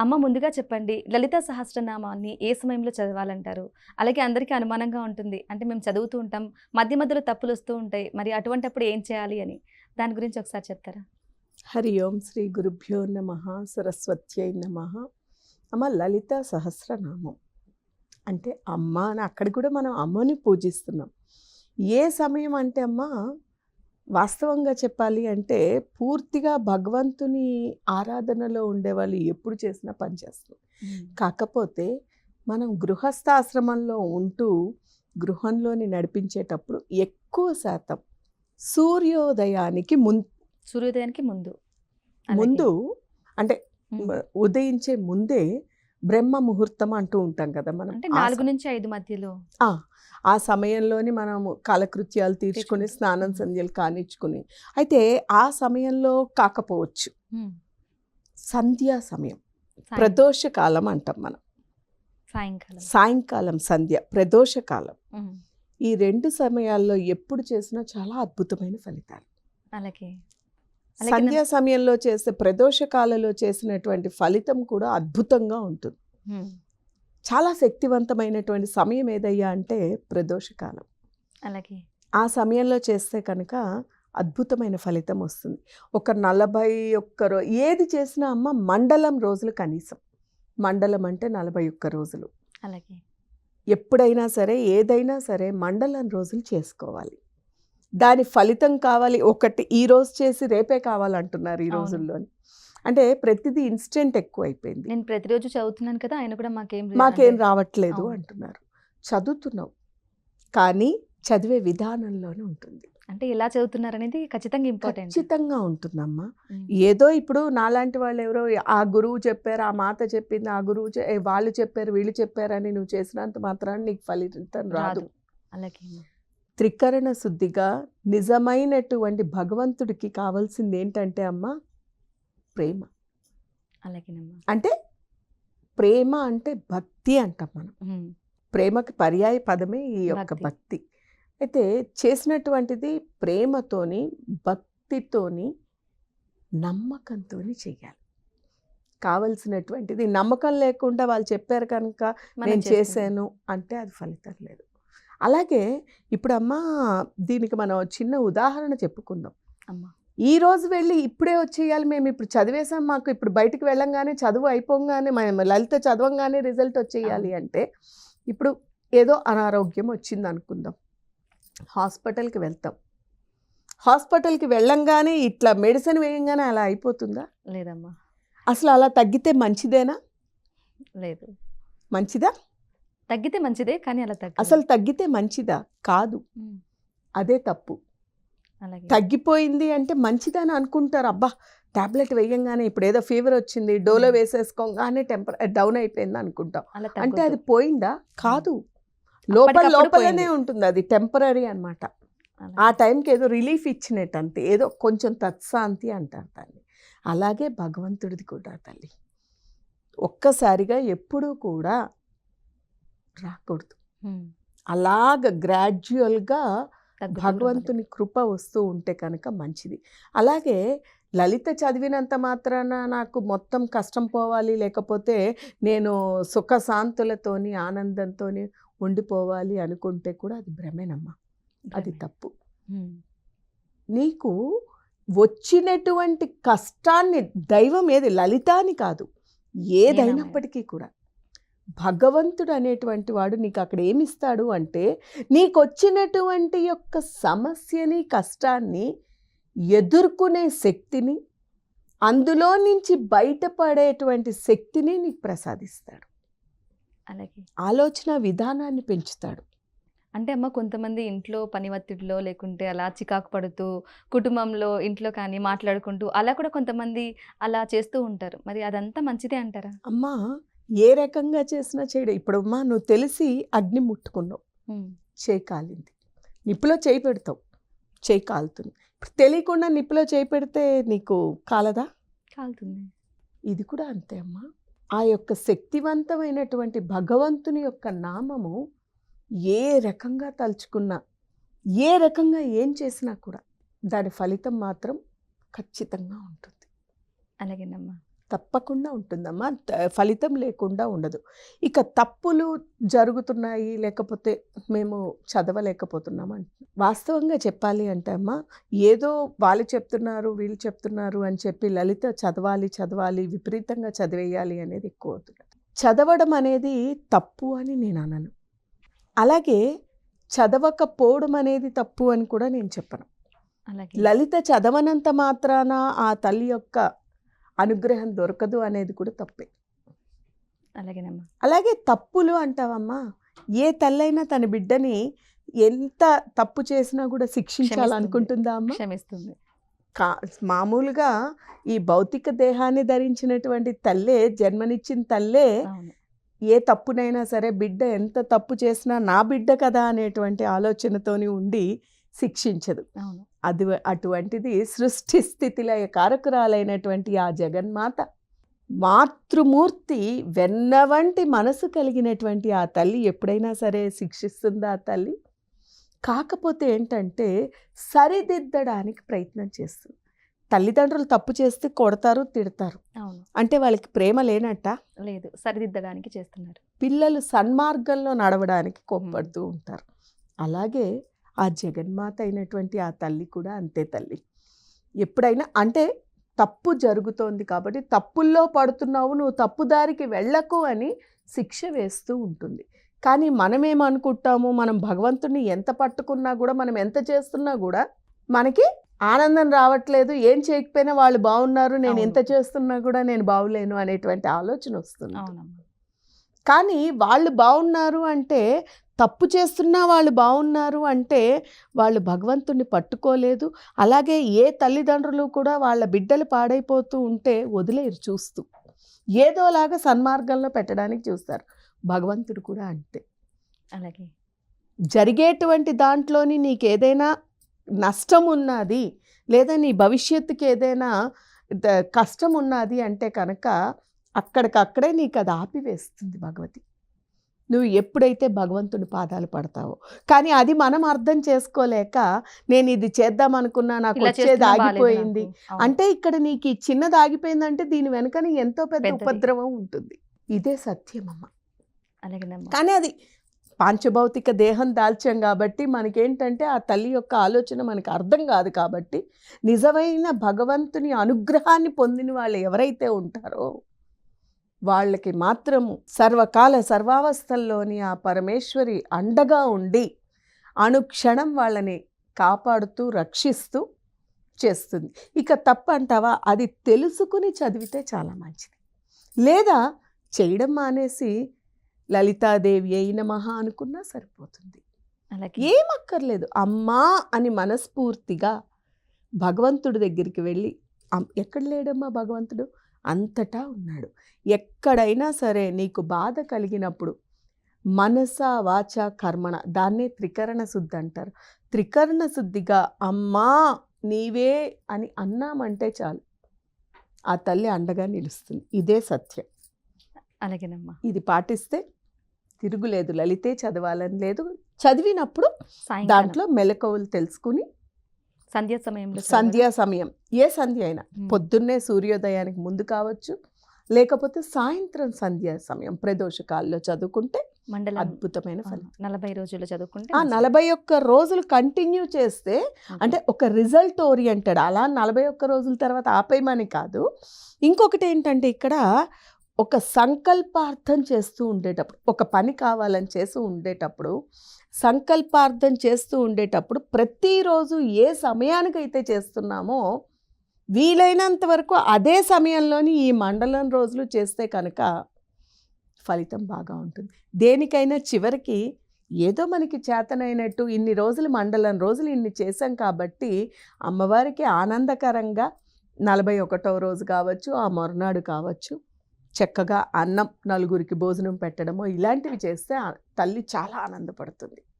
అమ్మ ముందుగా చెప్పండి లలిత సహస్రనామాన్ని ఏ సమయంలో చదవాలంటారు? అలాగే అందరికీ అనుమానంగా ఉంటుంది. అంటే మేము చదువుతూ ఉంటాం మధ్య మధ్యలో తప్పులు వస్తూ ఉంటాయి మరి అటువంటప్పుడు ఏం చేయాలి అని? దాని గురించి ఒకసారి చెప్తారా? హరి ఓం శ్రీ గురుభ్యో నమ సరస్వత్యై నమ. అమ్మ లలిత సహస్రనామం. అంటే అమ్మ అని అక్కడ కూడా మనం అమ్మని పూజిస్తున్నాం. ఏ సమయం అంటే అమ్మ వాస్తవంగా చెప్పాలి అంటే పూర్తిగా భగవంతుని ఆరాధనలో ఉండేవాళ్ళు ఎప్పుడు చేసినా పనిచేస్తారు కాకపోతే మనం గృహస్థాశ్రమంలో ఉంటూ గృహంలోని నడిపించేటప్పుడు ఎక్కువ శాతం సూర్యోదయానికి ముం సూర్యోదయానికి ముందు. ముందు అంటే ఉదయించే ముందే బ్రహ్మ ముహూర్తం అంటూ ఉంటాం కదా మనం. అంటే నాలుగు నుంచి ఐదు మధ్యలో. ఆ, సమయంలోని మనము కాలకృత్యాలు తీర్చుకుని. స్నానం సంధ్యలు కానిచ్చుకుని. అయితే ఆ సమయంలో కాకపోవచ్చు. సంధ్యా సమయం. ప్రదోష కాలం అంటాం మనం. సాయంకాలం. సాయంకాలం సంధ్య ప్రదోష కాలం. ఈ రెండు సమయాల్లో ఎప్పుడు చేసినా చాలా అద్భుతమైన ఫలితాలు. అలాగే. సంధ్యా సమయంలో చేసే ప్రదోష కాలంలో చేసినటువంటి ఫలితం కూడా అద్భుతంగా ఉంటుంది. చాలా శక్తివంతమైనటువంటి సమయం ఏదయ్యా అంటే ప్రదోష కాలం అలాగే. ఆ సమయంలో చేస్తే కనుక అద్భుతమైన ఫలితం వస్తుంది. ఒక నలభై ఒక్క రో ఏది చేసినా అమ్మ మండలం రోజులు కనీసం. మండలం అంటే నలభై ఒక్క రోజులు. అలాగే. ఎప్పుడైనా సరే ఏదైనా సరే మండలం రోజులు చేసుకోవాలి. దాని ఫలితం కావాలి. ఒకటి ఈ రోజు చేసి రేపే కావాలంటున్నారు ఈ అవును. రోజుల్లోని. అంటే ప్రతిదీ ఇన్స్టెంట్ ఎక్కువ అయిపోయింది నేను ప్రతిరోజు చదువుతున్నాను కదా ఆయన కూడా మాకేం మాకేం రావట్లేదు. అంటున్నారు. చదువుతున్నావు కానీ చదివే విధానంలోనే ఉంటుంది. అంటే ఎలా చదువుతున్నారు అనేది ఖచ్చితంగా ఇంపార్టెంట్ ఖచ్చితంగా ఉంటుందమ్మా. ఏదో ఇప్పుడు నాలాంటి వాళ్ళు ఎవరో ఆ గురువు చెప్పారు ఆ మాత చెప్పింది ఆ గురువు వాళ్ళు చెప్పారు వీళ్ళు చెప్పారని నువ్వు చేసినంత మాత్రాన్ని నీకు ఫలితం రాదు. అలాగే త్రికరణ శుద్ధిగా నిజమైనటువంటి భగవంతుడికి కావాల్సింది ఏంటంటే అమ్మ ప్రేమ అలాగేనమ్మా అంటే ప్రేమ అంటే భక్తి అంటాం మనం. ప్రేమకి పర్యాయ పదమే ఈ యొక్క భక్తి. అయితే చేసినటువంటిది ప్రేమతోని భక్తితోని నమ్మకంతో చెయ్యాలి కావలసినటువంటిది నమ్మకం లేకుండా వాళ్ళు చెప్పారు కనుక నేను. చేశాను అంటే అది ఫలితం లేదు అలాగే ఇప్పుడు అమ్మ దీనికి మనం చిన్న ఉదాహరణ చెప్పుకుందాం. అమ్మా! ఈ రోజు వెళ్ళి ఇప్పుడే వచ్చేయాలి మేము. ఇప్పుడు చదివేసాం మాకు. ఇప్పుడు బయటికి వెళ్ళంగానే చదువు అయిపోగానే మేము లలిత చదవంగానే రిజల్ట్ వచ్చేయాలి అంటే ఇప్పుడు ఏదో అనారోగ్యం వచ్చింది అనుకుందాం. హాస్పిటల్కి వెళ్తాం. హాస్పిటల్కి వెళ్ళంగానే ఇట్లా మెడిసిన్ వేయంగానే అలా అయిపోతుందా? లేదమ్మా. అసలు అలా తగ్గితే మంచిదేనా? లేదు. మంచిదా? తగ్గితే మంచిదే కానీ అలా తగ్గ అసలు తగ్గితే మంచిదా? కాదు. అదే తప్పు. అలాగే. తగ్గిపోయింది అంటే మంచిదని అనుకుంటారు. అబ్బా టాబ్లెట్ వేయంగానే ఇప్పుడు ఏదో ఫీవర్ వచ్చింది డోలో. వేసేసుకోగానే టెంపర్ డౌన్ అయిపోయింది అనుకుంటాం. అంటే అది. పోయిందా? కాదు. లోపల లోపలనే. ఉంటుంది అది టెంపరీ అన్నమాట. అలా. ఆ టైంకి ఏదో రిలీఫ్ ఇచ్చినట్టు అంతే ఏదో కొంచెం తత్శాంతి అంటారు దాన్ని అలాగే భగవంతుడిది కూడా తల్లి. ఒక్కసారిగా ఎప్పుడూ కూడా రాకూడదు. అలాగ గ్రాడ్యువల్గా భగవంతుని కృప వస్తూ ఉంటే కనుక మంచిది. అలాగే లలిత చదివినంత మాత్రాన నాకు మొత్తం కష్టం పోవాలి లేకపోతే నేను సుఖశాంతులతోని ఆనందంతోని ఉండిపోవాలి అనుకుంటే కూడా అది భ్రమేనమ్మా. అది తప్పు. నీకు వచ్చినటువంటి కష్టాన్ని దైవం ఏది? లలిత అని కాదు ఏదైనప్పటికీ కూడా. భగవంతుడు అనేటువంటి వాడు నీకు అక్కడ ఏమిస్తాడు అంటే నీకు వచ్చినటువంటి యొక్క సమస్యని కష్టాన్ని ఎదుర్కొనే శక్తిని అందులో నుంచి బయటపడేటువంటి శక్తిని నీకు ప్రసాదిస్తాడు. అలాగే. ఆలోచన విధానాన్ని పెంచుతాడు. అంటే అమ్మ కొంతమంది ఇంట్లో పని ఒత్తిడిలో లేకుంటే అలా చికాకు పడుతూ కుటుంబంలో ఇంట్లో కానీ మాట్లాడుకుంటూ అలా కూడా కొంతమంది అలా చేస్తూ ఉంటారు. మరి అదంతా మంచిదే అంటారా? అమ్మా ఏ రకంగా చేసినా చేయడం. ఇప్పుడు అమ్మా నువ్వు తెలిసి అగ్ని ముట్టుకున్నావు. చేయి కాలింది. నిప్పులో చేయి పెడతావు. చేయి కాలుతుంది. ఇప్పుడు తెలియకుండా నిప్పులో చేయి పెడితే నీకు కాలదా? కాలుతుంది. ఇది కూడా అంతే అమ్మా. ఆ యొక్క శక్తివంతమైనటువంటి భగవంతుని యొక్క నామము ఏ రకంగా తలుచుకున్నా ఏ రకంగా ఏం చేసినా కూడా దాని ఫలితం మాత్రం ఖచ్చితంగా ఉంటుంది. అలాగేనమ్మా. తప్పకుండా ఉంటుందమ్మా. ఫలితం లేకుండా ఉండదు. ఇక తప్పులు జరుగుతున్నాయి లేకపోతే మేము చదవలేకపోతున్నాం వాస్తవంగా చెప్పాలి అంటే అమ్మా ఏదో వాళ్ళు చెప్తున్నారు వీళ్ళు చెప్తున్నారు అని చెప్పి లలిత చదవాలి చదవాలి విపరీతంగా చదివేయాలి అనేది ఎక్కువ అవుతుంది. చదవడం అనేది తప్పు అని నేను అనను. అలాగే చదవకపోవడం అనేది తప్పు అని కూడా నేను చెప్పను. అలాగే. లలిత చదవనంత మాత్రాన ఆ తల్లి యొక్క అనుగ్రహం దొరకదు అనేది కూడా తప్పే. అలాగేనమ్మా. అలాగే తప్పులు అంటావమ్మా. ఏ తల్లైనా తన బిడ్డని ఎంత తప్పు చేసినా కూడా శిక్షించాలనుకుంటుందా అమ్మ? క్షమిస్తుంది. కా మామూలుగా ఈ భౌతిక దేహాన్ని ధరించినటువంటి తల్లే జన్మనిచ్చిన తల్లే ఏ తప్పునైనా సరే బిడ్డ ఎంత తప్పు చేసినా నా బిడ్డ కదా అనేటువంటి ఆలోచనతోని ఉండి శిక్షించదు. అవును. అది అటువంటిది సృష్టి స్థితిలయ కారకురాలైనటువంటి ఆ జగన్మాత మాతృమూర్తి వెన్న వంటి మనసు కలిగినటువంటి ఆ తల్లి ఎప్పుడైనా సరే శిక్షిస్తుందా ఆ తల్లి? కాకపోతే ఏంటంటే సరిదిద్దడానికి ప్రయత్నం చేస్తుంది. తల్లిదండ్రులు తప్పు చేస్తే కొడతారు తిడతారు. అవును. అంటే వాళ్ళకి ప్రేమ లేనట్ట? లేదు. సరిదిద్దడానికి చేస్తున్నారు. పిల్లలు సన్మార్గంలో నడవడానికి కోప్పడుతూ ఉంటారు. అలాగే ఆ జగన్మాత అయినటువంటి ఆ తల్లి కూడా అంతే తల్లి. ఎప్పుడైనా అంటే తప్పు జరుగుతోంది కాబట్టి తప్పుల్లో పడుతున్నావు నువ్వు తప్పు దారికి వెళ్ళకు అని శిక్ష వేస్తూ ఉంటుంది. కానీ మనమేమనుకుంటాము? మనం భగవంతుడిని ఎంత పట్టుకున్నా కూడా మనం ఎంత చేస్తున్నా కూడా మనకి ఆనందం రావట్లేదు. ఏం చేయకపోయినా వాళ్ళు బాగున్నారు నేను ఎంత. చేస్తున్నా కూడా నేను బాగులేను అనేటువంటి ఆలోచన వస్తుంది కానీ వాళ్ళు బాగున్నారు అంటే తప్పు చేస్తున్నా వాళ్ళు బాగున్నారు అంటే వాళ్ళు భగవంతుణ్ణి పట్టుకోలేదు. అలాగే ఏ తల్లిదండ్రులు కూడా వాళ్ళ బిడ్డలు పాడైపోతూ ఉంటే వదిలేరు చూస్తూ. ఏదోలాగా సన్మార్గంలో పెట్టడానికి చూస్తారు. భగవంతుడు కూడా అంతే. అలాగే. జరిగేటువంటి దాంట్లోని నీకు ఏదైనా నష్టం ఉన్నది లేదా నీ భవిష్యత్తుకి ఏదైనా కష్టం ఉన్నది అంటే కనుక అక్కడికక్కడే నీకు అది ఆపివేస్తుంది భగవతి. నువ్వు ఎప్పుడైతే భగవంతుని పాదాలు పడతావో. కానీ అది మనం అర్థం చేసుకోలేక నేను ఇది చేద్దాం అనుకున్నా నాకు వచ్చేది ఆగిపోయింది. అంటే ఇక్కడ నీకు ఈ చిన్నది ఆగిపోయిందంటే దీని వెనకని ఎంతో పెద్ద. ఉపద్రవం ఉంటుంది. ఇదే సత్యం అమ్మ. కానీ అది పాంచభౌతిక దేహం దాల్చాం కాబట్టి మనకేంటంటే ఆ తల్లి యొక్క ఆలోచన మనకు అర్థం కాదు కాబట్టి నిజమైన భగవంతుని అనుగ్రహాన్ని పొందిన వాళ్ళు ఎవరైతే ఉంటారో వాళ్ళకి మాత్రము సర్వకాల సర్వావస్థల్లోని ఆ పరమేశ్వరి అండగా ఉండి అనుక్షణం వాళ్ళని కాపాడుతూ రక్షిస్తూ చేస్తుంది. ఇక తప్పు అంటావా అది తెలుసుకుని చదివితే చాలా మంచిది. లేదా చేయడం మానేసి లలితాదేవి అయిన మహా అనుకున్నా సరిపోతుంది. అలాగే. ఏం అక్కర్లేదు. అమ్మా అని మనస్ఫూర్తిగా భగవంతుడి దగ్గరికి వెళ్ళి "అమ్- ఎక్కడ లేడమ్మా భగవంతుడు? అంతటా ఉన్నాడు. ఎక్కడైనా సరే నీకు బాధ కలిగినప్పుడు మనస వాచ కర్మణ దాన్నే త్రికరణ శుద్ధి అంటారు. త్రికరణ శుద్ధిగా అమ్మా నీవే అని అన్నామంటే చాలు. ఆ తల్లి అండగా నిలుస్తుంది. ఇదే సత్యం. అలాగేనమ్మా. ఇది పాటిస్తే తిరుగులేదు. లలితే చదవాలని లేదు. చదివినప్పుడు దాంట్లో మెలకువలు తెలుసుకుని సంధ్యా సమయంలో. సంధ్యా సమయం ఏ సంధ్య అయినా. పొద్దున్నే సూర్యోదయానికి ముందు కావచ్చు లేకపోతే సాయంత్రం సంధ్యా సమయం ప్రదోషకాల్లో చదువుకుంటే మండలం అద్భుతమైన ఫలితం నలభై రోజులు చదువుకుంటే ఆ. నలభై ఒక్క రోజులు కంటిన్యూ చేస్తే. అంటే ఒక రిజల్ట్ ఓరియంటెడ్ అలా నలభై ఒక్క రోజుల తర్వాత ఆపేయమని కాదు ఇంకొకటి ఏంటంటే ఇక్కడ ఒక సంకల్పార్థం చేస్తూ ఉండేటప్పుడు ఒక పని కావాలని చేస్తూ ఉండేటప్పుడు సంకల్పార్థం చేస్తూ ఉండేటప్పుడు ప్రతిరోజు ఏ సమయానికైతే చేస్తున్నామో వీలైనంత వరకు అదే సమయంలోని ఈ మండలం రోజులు చేస్తే కనుక ఫలితం బాగా ఉంటుంది. దేనికైనా చివరికి ఏదో మనకి చేతనైనట్టు ఇన్ని రోజులు మండలం రోజులు ఇన్ని చేశాం కాబట్టి అమ్మవారికి ఆనందకరంగా నలభై ఒకటవ రోజు కావచ్చు ఆ మరునాడు కావచ్చు చక్కగా అన్నం నలుగురికి భోజనం పెట్టడము ఇలాంటివి చేస్తే తల్లి చాలా ఆనందపడుతుంది.